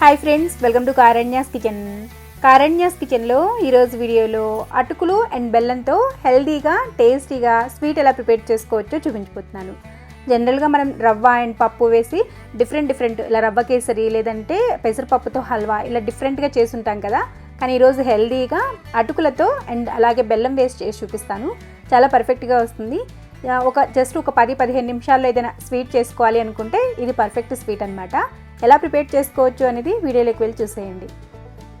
Hi friends welcome to Karanya's kitchen Karanya's కిచెన్లో ఈరోజు వీడియోలో అటుకులు అండ్ బెల్లంతో హెల్దీగా టేస్టీగా స్వీట్ ఎలా ప్రిపేర్ చేసుకోవచ్చో చూపించిపోతున్నాను జనరల్గా మనం రవ్వ అండ్ పప్పు వేసి డిఫరెంట్ డిఫరెంట్ ఇలా రవ్వ కేసరి లేదంటే పెసరపప్పుతో హల్వా ఇలా డిఫరెంట్గా చేసుంటాం కదా. కానీ ఈరోజు హెల్తీగా అటుకులతో అండ్ అలాగే బెల్లం వేస్ట్ చేసి చూపిస్తాను. చాలా పర్ఫెక్ట్గా వస్తుంది. ఒక జస్ట్ ఒక పది పదిహేను నిమిషాల్లో ఏదైనా స్వీట్ చేసుకోవాలి అనుకుంటే ఇది పర్ఫెక్ట్ స్వీట్ అనమాట ఎలా ప్రిపేర్ చేసుకోవచ్చు అనేది వీడియోలోకి వెళ్ళి చూసేయండి.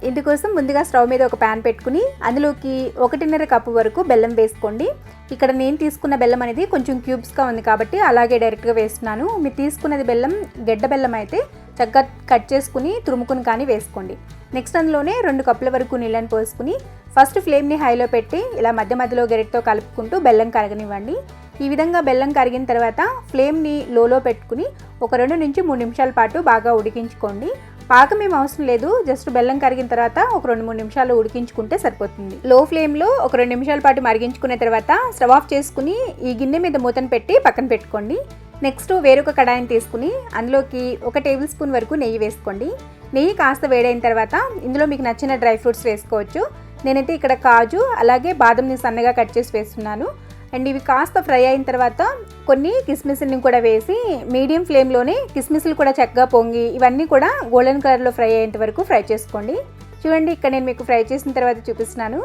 ఇందుకోసం ముందుగా స్టవ్ మీద ఒక ప్యాన్ పెట్టుకుని అందులోకి ఒకటిన్నర కప్పు వరకు బెల్లం వేసుకోండి. ఇక్కడ నేను తీసుకున్న బెల్లం అనేది కొంచెం క్యూబ్స్గా ఉంది కాబట్టి అలాగే డైరెక్ట్గా వేస్తున్నాను. మీరు తీసుకున్నది బెల్లం గెడ్డ బెల్లం అయితే చక్కగా కట్ చేసుకుని తురుముకుని కానీ వేసుకోండి. నెక్స్ట్ అందులోనే రెండు కప్పుల వరకు నీళ్ళని పోసుకుని ఫస్ట్ ఫ్లేమ్ని హైలో పెట్టి ఇలా మధ్య మధ్యలో గెరెట్తో కలుపుకుంటూ బెల్లం కరగనివ్వండి. ఈ విధంగా బెల్లం కరిగిన తర్వాత ఫ్లేమ్ని లోలో పెట్టుకుని ఒక రెండు నుంచి మూడు నిమిషాల పాటు బాగా ఉడికించుకోండి. పాకం ఏం అవసరం లేదు. జస్ట్ బెల్లం కరిగిన తర్వాత ఒక రెండు మూడు నిమిషాలు ఉడికించుకుంటే సరిపోతుంది. లో ఫ్లేమ్లో ఒక రెండు నిమిషాల పాటు మరిగించుకున్న తర్వాత స్టవ్ ఆఫ్ చేసుకుని ఈ గిన్నె మీద మూతను పెట్టి పక్కన పెట్టుకోండి. నెక్స్ట్ వేరొక కడాయిని తీసుకుని అందులోకి ఒక టేబుల్ స్పూన్ వరకు నెయ్యి వేసుకోండి. నెయ్యి కాస్త వేడైన తర్వాత ఇందులో మీకు నచ్చిన డ్రై ఫ్రూట్స్ వేసుకోవచ్చు. నేనైతే ఇక్కడ కాజు అలాగే బాదంని సన్నగా కట్ చేసి వేస్తున్నాను. అండ్ ఇవి కాస్త ఫ్రై అయిన తర్వాత కొన్ని కిస్మిస్ని కూడా వేసి మీడియం ఫ్లేమ్లోనే కిస్మిస్లు కూడా చక్కగా పొంగి ఇవన్నీ కూడా గోల్డెన్ కలర్లో ఫ్రై అయ్యేంత వరకు ఫ్రై చేసుకోండి. చూడండి ఇక్కడ నేను మీకు ఫ్రై చేసిన తర్వాత చూపిస్తున్నాను.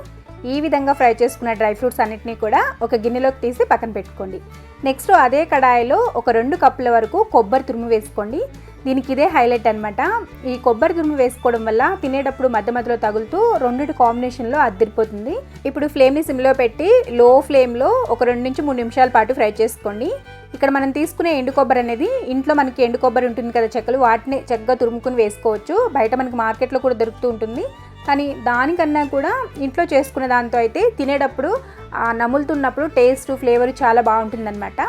ఈ విధంగా ఫ్రై చేసుకున్న డ్రై ఫ్రూట్స్ అన్నిటినీ కూడా ఒక గిన్నెలోకి తీసి పక్కన పెట్టుకోండి. నెక్స్ట్ అదే కడాయిలో ఒక రెండు కప్పుల వరకు కొబ్బరి తురుము వేసుకోండి. దీనికి ఇదే హైలైట్ అనమాట ఈ కొబ్బరి తురుము వేసుకోవడం వల్ల తినేటప్పుడు మధ్య మధ్యలో తగులుతూ రెండింటి కాంబినేషన్లో అద్దరిపోతుంది. ఇప్పుడు ఫ్లేమ్ని సిమ్లో పెట్టి లో ఫ్లేమ్లో ఒక రెండు నుంచి మూడు నిమిషాల పాటు ఫ్రై చేసుకోండి. ఇక్కడ మనం తీసుకునే ఎండు కొబ్బరి అనేది ఇంట్లో మనకి ఎండు కొబ్బరి ఉంటుంది కదా చెక్కలు వాటిని చక్కగా తురుముకుని వేసుకోవచ్చు. బయట మనకి మార్కెట్లో కూడా దొరుకుతూ ఉంటుంది. కానీ దానికన్నా కూడా ఇంట్లో చేసుకునే దాంతో అయితే తినేటప్పుడు ఆ నములుతున్నప్పుడు టేస్ట్ ఫ్లేవర్ చాలా బాగుంటుందన్నమాట.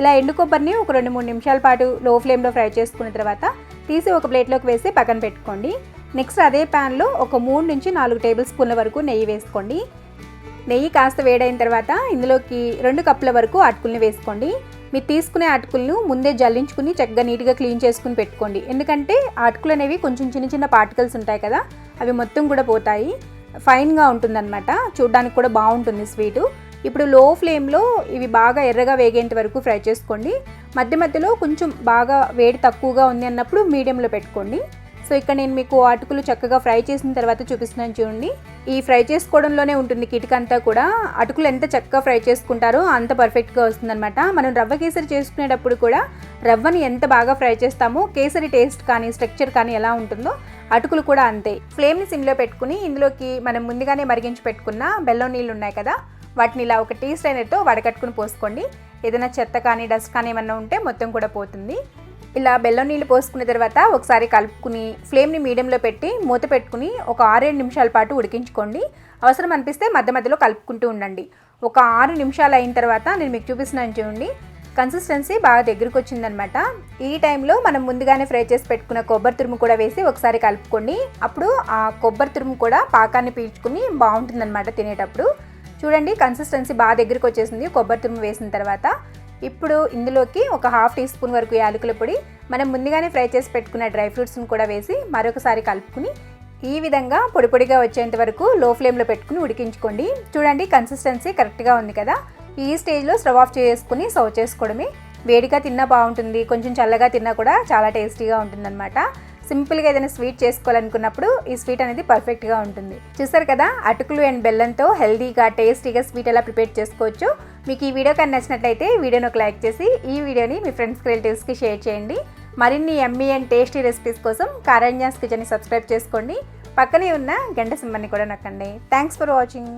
ఇలా ఎండు కొబ్బరిని ఒక రెండు మూడు నిమిషాల పాటు లో ఫ్లేమ్లో ఫ్రై చేసుకున్న తర్వాత తీసి ఒక ప్లేట్లోకి వేసి పక్కన పెట్టుకోండి. నెక్స్ట్ అదే ప్యాన్లో ఒక మూడు నుంచి నాలుగు టేబుల్ స్పూన్ల వరకు నెయ్యి వేసుకోండి. నెయ్యి కాస్త వేడైన తర్వాత ఇందులోకి రెండు కప్పుల వరకు అటుకుల్ని వేసుకోండి. మీరు తీసుకునే అటుకులను ముందే జల్లించుకుని చక్కగా నీట్గా క్లీన్ చేసుకుని పెట్టుకోండి. ఎందుకంటే అటుకులు అనేవి కొంచెం చిన్న చిన్న పార్టికల్స్ ఉంటాయి కదా అవి మొత్తం కూడా పోతాయి. ఫైన్గా ఉంటుందన్నమాట. చూడ్డానికి కూడా బాగుంటుంది స్వీటు ఇప్పుడు లో ఫ్లేమ్లో ఇవి బాగా ఎర్రగా వేగేంత వరకు ఫ్రై చేసుకోండి. మధ్య మధ్యలో కొంచెం బాగా వేడి తక్కువగా ఉంది అన్నప్పుడు మీడియంలో పెట్టుకోండి. సో ఇక్కడ నేను మీకు అటుకులు చక్కగా ఫ్రై చేసిన తర్వాత చూపిస్తున్నాను చూడండి. ఈ ఫ్రై చేసుకోవడంలోనే ఉంటుంది కిటిక అంతా కూడా. అటుకులు ఎంత చక్కగా ఫ్రై చేసుకుంటారో అంత పర్ఫెక్ట్గా వస్తుందన్నమాట. మనం రవ్వ కేసరి చేసుకునేటప్పుడు కూడా రవ్వని ఎంత బాగా ఫ్రై చేస్తామో కేసరి టేస్ట్ కానీ స్ట్రక్చర్ కానీ ఎలా ఉంటుందో అటుకులు కూడా అంతే. ఫ్లేమ్ని సిమ్లో పెట్టుకుని ఇందులోకి మనం ముందుగానే మరిగించి పెట్టుకున్న బెల్లం నీళ్ళు ఉన్నాయి కదా వాటిని ఇలా ఒక టీ స్ట్రైనర్తో వడకట్టుకుని పోసుకోండి. ఏదైనా చెత్త కానీ డస్ట్ కానీ ఏమన్నా ఉంటే మొత్తం కూడా పోతుంది. ఇలా బెల్లం నీళ్ళు పోసుకున్న తర్వాత ఒకసారి కలుపుకుని ఫ్లేమ్ని మీడియంలో పెట్టి మూత పెట్టుకుని ఒక ఆరేడు నిమిషాల పాటు ఉడికించుకోండి. అవసరం అనిపిస్తే మధ్య మధ్యలో కలుపుకుంటూ ఉండండి. ఒక ఆరు నిమిషాలు అయిన తర్వాత నేను మీకు చూపిస్తున్నాను చూడండి. కన్సిస్టెన్సీ బాగా దగ్గరికి వచ్చిందనమాట. ఈ టైంలో మనం ముందుగానే ఫ్రై చేసి పెట్టుకున్న కొబ్బరి తురుము కూడా వేసి ఒకసారి కలుపుకోండి. అప్పుడు ఆ కొబ్బరి తురుము కూడా పాకాన్ని పీల్చుకుని బాగుంటుందన్నమాట తినేటప్పుడు. చూడండి కన్సిస్టెన్సీ బాగా దగ్గరికి వచ్చేసింది. కొబ్బరి తురుము వేసిన తర్వాత ఇప్పుడు ఇందులోకి ఒక హాఫ్ టీ స్పూన్ వరకు యాలకుల పొడి మనం ముందుగానే ఫ్రై చేసి పెట్టుకున్న డ్రై ఫ్రూట్స్ని కూడా వేసి మరొకసారి కలుపుకుని ఈ విధంగా పొడి పొడిగా వచ్చేంత వరకు లో ఫ్లేమ్లో పెట్టుకుని ఉడికించుకోండి. చూడండి కన్సిస్టెన్సీ కరెక్ట్గా ఉంది కదా? ఈ స్టేజ్లో స్టవ్ ఆఫ్ చేసుకుని సర్వ్ చేసుకోవడమే. వేడిగా తిన్నా బాగుంటుంది కొంచెం చల్లగా తిన్నా కూడా చాలా టేస్టీగా ఉంటుందన్నమాట. సింపుల్గా ఏదైనా స్వీట్ చేసుకోవాలనుకున్నప్పుడు ఈ స్వీట్ అనేది పర్ఫెక్ట్గా ఉంటుంది. చూసారు కదా? అటుకులు అండ్ బెల్లంతో హెల్దీగా టేస్టీగా స్వీట్ ఎలా ప్రిపేర్ చేసుకోవచ్చు మీకు ఈ వీడియో కానీ నచ్చినట్లయితే వీడియోని ఒక లైక్ చేసి ఈ వీడియోని మీ ఫ్రెండ్స్కి రిలేటివ్స్కి షేర్ చేయండి. మరిన్ని ఎమ్మీ అండ్ టేస్టీ రెసిపీస్ కోసం కారణ్యాస్ కిచెన్ని సబ్స్క్రైబ్ చేసుకోండి. పక్కనే ఉన్న గంట సింబర్ని కూడా నక్కండి. Thanks for watching.